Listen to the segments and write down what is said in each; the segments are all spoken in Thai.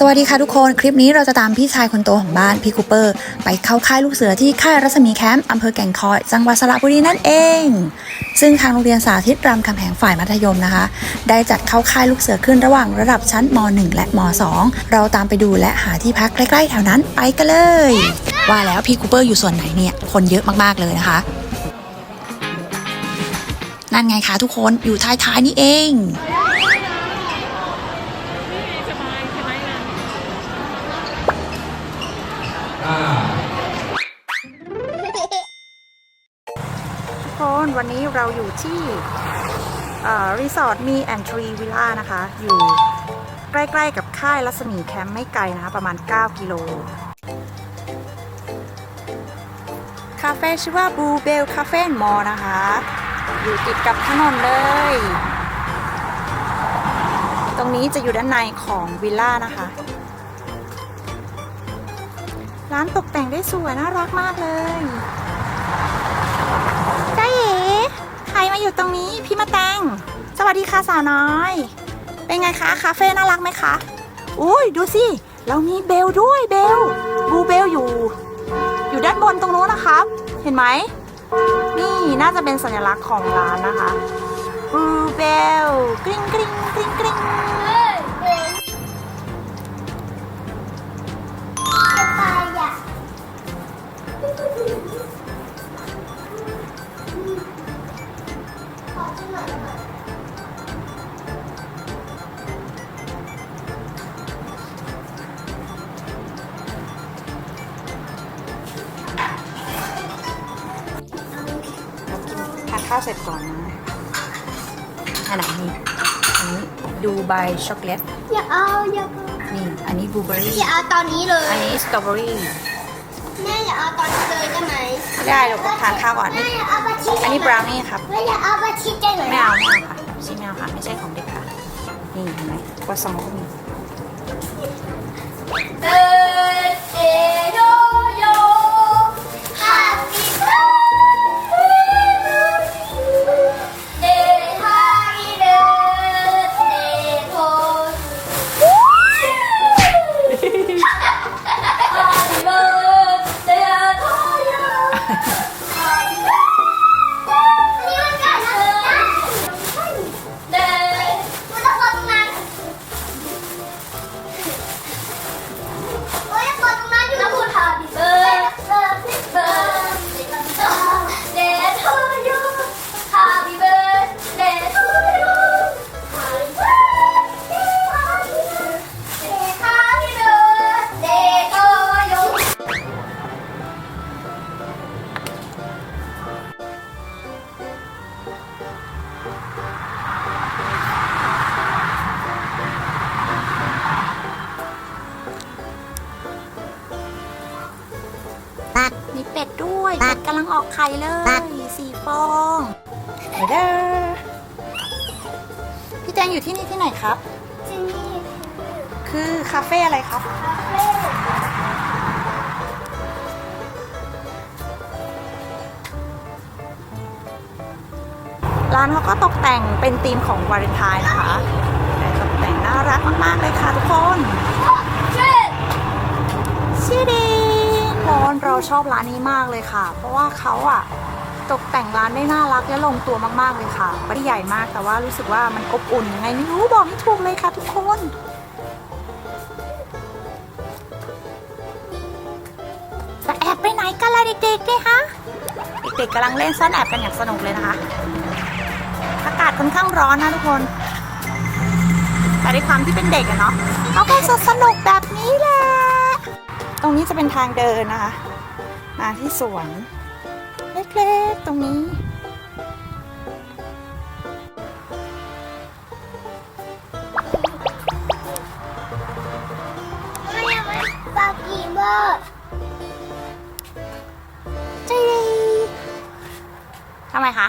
สวัสดีค่ะทุกคน คลิปนี้เราจะตามพี่ชายคนโตของบ้านพี่คูเปอร์ ไปเข้าค่ายลูกเสือที่ค่ายรัศมีแคมป์อำเภอแก่งคอย จังหวัดสระบุรีนั่นเอง ซึ่งทางโรงเรียนสาธิตรามคำแหงฝ่ายมัธยมนะคะ ได้จัดเข้าค่ายลูกเสือขึ้นระหว่างระดับชั้นม .1 และม .2 เราตามไปดูและหาที่พักใกล้ๆแถวนั้นไปกันเลย ว่าแล้วพี่คูเปอร์อยู่ส่วนไหนเนี่ยคนเยอะมากๆเลยนะคะ นั่นไงคะทุกคนอยู่ท้ายๆนี่เอง เราอยู่ที่รีสอร์ทมีแอนทรีวิลล่านะคะ อยู่ใกล้ๆกับค่ายรัศมีแคมป์ไม่ไกลนะคะ ประมาณ 9 กิโล คาเฟ่ชื่อว่าบูเบลคาเฟ่มอนะคะ อยู่ติดกับถนนเลย ตรงนี้จะอยู่ด้านในของวิลล่านะคะ ร้านตกแต่งได้สวยน่ารักมากเลยจ้าเอ๋ใครมา อยู่ตรงนี้พี่มาแตง สวัสดีค่ะสาวน้อย เป็นไงคะคาเฟ่น่ารักไหมคะ อุ้ยดูสิ เรามีเบลด้วยเบลบูเบลอยู่ อยู่ด้านบนตรงโน้นนะครับ เห็นไหม นี่น่าจะเป็นสัญลักษณ์ของร้านนะคะบูเบลกริ๊งกริ๊งกริ๊งกริ๊ง ข้าวเสร็จก่อนนะอันไหนนี่อันนี้ดูใบช็อกโกแลตอย่าเอาอย่าเอานี่ อันนี้บลูเบอร์รี่อย่าเอาตอนนี้เลยอันนี้สตรอเบอรี่แม่อย่าเอาตอนนี้เลยได้ไหมได้เราทานข้าวก่อนแม่อย่าเอาบัตชิอันนี้บราวนี่ครับแม่อย่าเอาบัตชิได้ไหมไม่เอาไม่เอาค่ะชิไม่เอาค่ะไม่ใช่ของเด็กค่ะนี่เห็นไหมกว่าซองก็มีเบิร์ ข่เลยสี่ฟองเด้อพี่แจงอยู่ที่นี่ที่ไหนครับ ที่นี่คือคาเฟ่อะไรครับ ร้านเขาก็ตกแต่งเป็นธีมของวาเลนไทน์นะคะแต่ตกแต่งน่ารักมาก ๆ เลยค่ะทุกคน เช่น ชิดีร้อนเรา ชอบร้านนี้มากเลยค่ะ เพราะว่าเขาอะตกแต่งร้านได้น่ารักและลงตัวมากๆเลยค่ะไม่ได้ใหญ่มากแต่ว่ารู้สึกว่ามันอบอุ่นยังไงไม่รู้บอกไม่ถูกเลยค่ะทุกคนจะแอบไปไหนกันล่ะเด็กๆเนี่ยฮะเด็กๆกำลังเล่นซ่อนแอบกันอย่างสนุกเลยนะคะ อากาศค่อนข้างร้อนนะทุกคน แต่ด้วยความที่เป็นเด็กอะเนาะเขาก็สนุกแบบนี้แหละ ตรงนี้จะเป็นทางเดินนะคะ มาที่สวนเล็กๆตรงนี้ไม่อยากไปปากีเบอร์จีทำไมคะ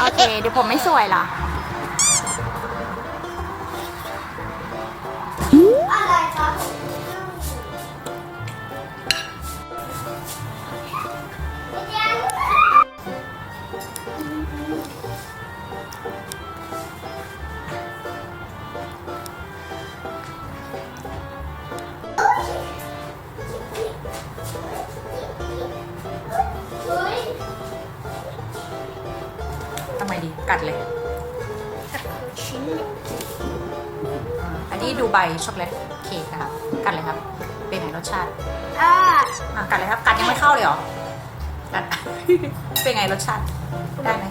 โอเค เดี๋ยวผมไม่สวยเหรอ นนี้ดูใบช็อกโกแลตเค้กนะครับ กัดเลยครับ เป็นไงรสชาติอ่าอะกัดเลยครับ กัดยังไม่เข้าเลยเหรอ กัด เป็นไงรสชาติ ได้ไหม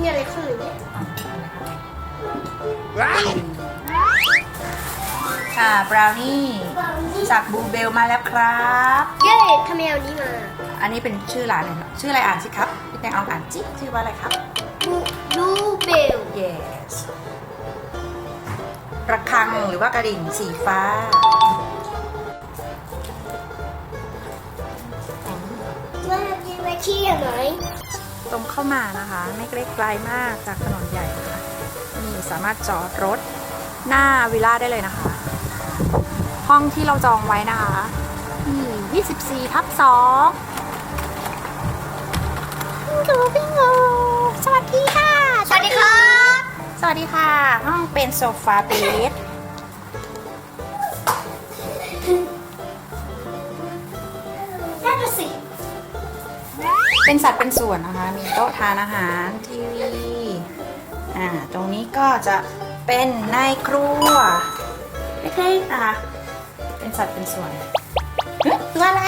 มีอะไรข้างหนึ่งเนี่ยค่ะบราวนี่จากบลูเบลมาแล้วครับ เย้ทำไมเอานี้มาอันนี้เป็นชื่อร้านเลยครับชื่ออะไรอ่านสิครับ พี่แตงลองอ่านจิชื่อว่าอะไรครับ บูบูเบล yes ระฆังหรือว่ากระดิ่งสีฟ้า ว่ากินไปที่ไหนตรงเข้ามานะคะ ไม่ไกลไกลมากจากถนนใหญ่นะคะนี่สามารถจอดรถหน้าวิลล่าได้เลยนะคะ ห้องที่เราจองไว้นะคะนี่24ทับ2ดูบิงโกสวัสดีค่ะ สวัสดีครับ สวัสดีค่ะ ห้องเป็นโซฟาเบดนั่นน่ะสิ เป็นสัดเป็นส่วนนะคะ มีโต๊ะทานอาหารทีวี อ่า ตรงนี้ก็จะเป็นในครัวเล็กๆนะคะ เป็นสัดเป็นส่วนตัวอะไร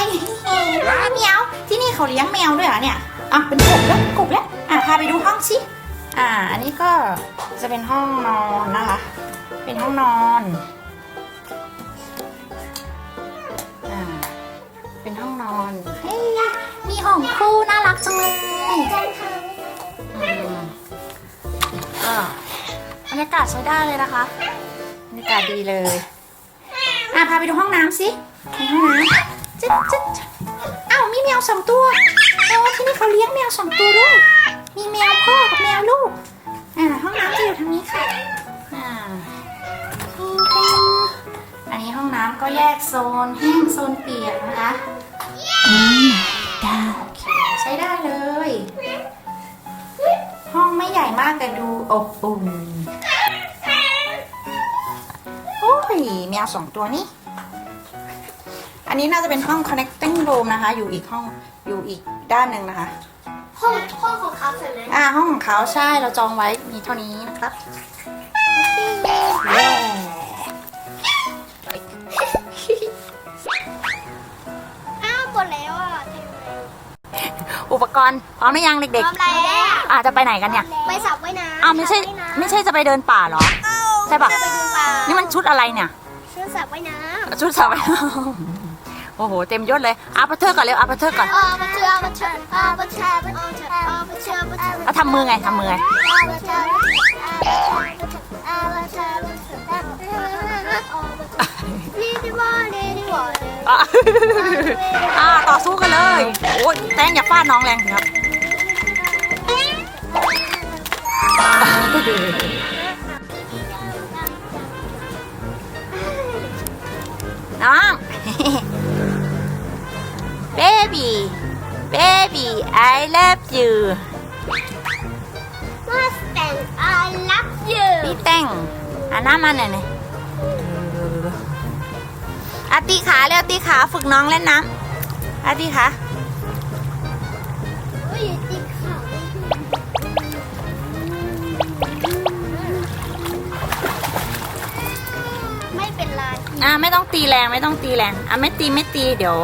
แมว ที่นี่เขาเลี้ยงแมวด้วยเหรอเนี่ย อะ เป็นกบแล้วกบแล้ว อะ พาไปดูห้องสิ อ่า อันนี้ก็จะเป็นห้องนอนนะคะ เป็นห้องนอนอ่าเป็นห้องนอนเฮ้ยมีห้องคู่น่ารักจังเลยอืมก็บรรยากาศใช้ได้เลยนะคะบรรยากาศดีเลย อะพาไปดูห้องน้ำสิห้องน้ำจิ๊ดจิ๊ดอ้าวมีแมวสองตัวโอ้ที่นี่เขาเลี้ยงแมวสองตัวด้วย มีแมวพ่อกับแมวลูก อ่า ห้องน้ำจะอยู่ทางนี้ค่ะ อ่าอันนี้ห้องน้ำก็แยกโซนแห้งโซนเปียกนะคะอืมได้ใช้ได้เลย ห้องไม่ใหญ่มากแต่ดูอบอุ่น โอ้ยแมวสองตัวนี่อันนี้น่าจะเป็นห้อง connecting room นะคะ อยู่อีกห้องอยู่อีกด้านหนึ่งนะคะ ห้องห้องของเขาใช่ไหมอ่าห้องของเขาใช่เราจองไว้มีเท่านี้นะครับเย้อ้าวหมดแล้วอะอุปกรณ์พร้อมหรือยังพเด็กร้อมแล้วๆ อาจจะไปไหนกันเนี่ยไปสับไว้นะอ้าวไม่ใช่ไม่ใช่จะไปเดินป่าเหรอ ใช่ปะไปดูปลานี่มันชุดอะไรเนี่ยชุดสับไว้นะชุดสาวโอ้โห เต็มยศเลยอาปะเทอร์ก่อนเร็วอาปะเทอร์ก่อนอ๋อมาเชื่อมาเชื่ออ๋อมาเชื่อมาเชื่ออ๋อาเชื่อมาเชื่อเอาทำมือไงทำมือไงอ๋อมาเชื่ออ๋อาเชื่อมาเชื่ออ๋อมาเชื่อนี่ที่ว่านี่ที่ว่าอะอ่าต่อสู้กันเลยโอ้ยแตงอย่าฟาดน้องแรงครับ baby baby I love you มาแต่ง I love you พี่แต้งอ่านหน้ามาหน่อยหน่อยอาตีขาเร็วตีขาฝึกน้องเล่นน้ำอาตีขาอุ้ยติดขาไม่เป็นไรอ่าไม่ต้องตีแรงไม่ต้องตีแรงอะไม่ตีไม่ตีเดี๋ยว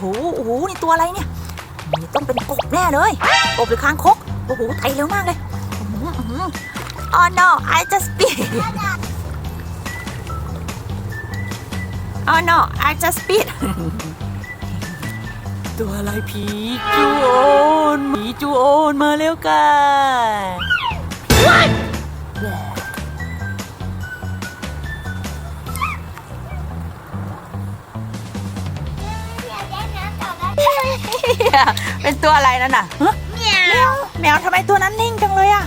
โอ้โหโอ้โหนี่ตัวอะไรเนี่ยนี่ต้องเป็นกบแน่เลยกบหรือคางคกโอ้โหไตเร็วมากเลยอื้อหืออื้อหือ Oh no I just spit Oh no I just spit ตัวอะไรผีจูโอนผีจูโอนมาแล้วกัน เป็นตัวอะไรนั่นน่ะฮะแมวแมวทำไมตัวนั้นนิ่งจังเลยอะ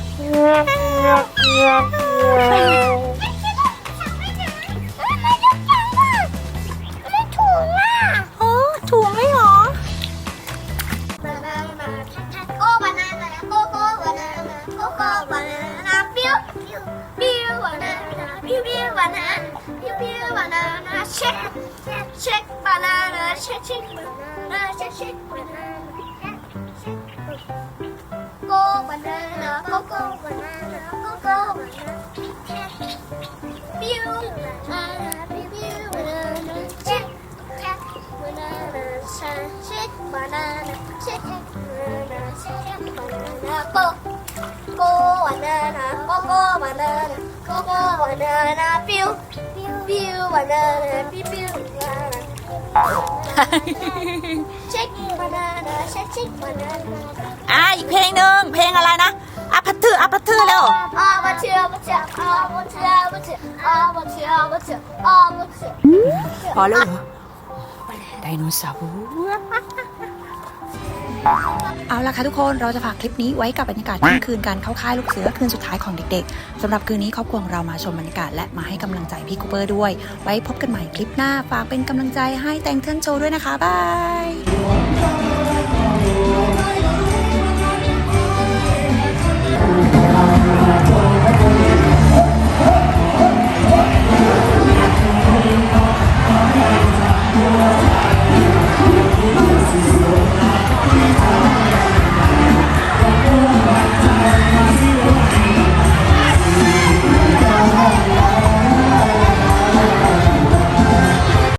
Ha, banana shake banana. Ha, shake, shake banana. Cô banana, cô cô banana, cô cô banana. Biu banana, biu biu banana. Shake, shake banana, shake banana, shake banana, shake banana. Cô, cô banana, cô cô banana, cô cô banana. Biu, biu banana, biu biu banana. อีกเพลงหนึ่งเพลงอะไรนะอัพพัทเทอร์อัพพัทเทอร์เร็วอาพัตเชียบัตเชียอาพัตเชียบัตเชียอาพัตเชียบัตเชียอาพัตเชีพอแล้วเหรอไดโนเสาร์ เอาล่ะค่ะทุกคนเราจะฝากคลิปนี้ไว้กับบรรยากาศค่ำคืนการเข้าค่ายลูกเสือคืนสุดท้ายของเด็กๆสำหรับคืนนี้ครอบครัวเรามาชมบรรยากาศและมาให้กำลังใจพี่คูเปอร์ด้วย ไว้พบกันใหม่คลิปหน้าฝากเป็นกำลังใจให้แตงเทิร์นโชว์ด้วยนะคะบาย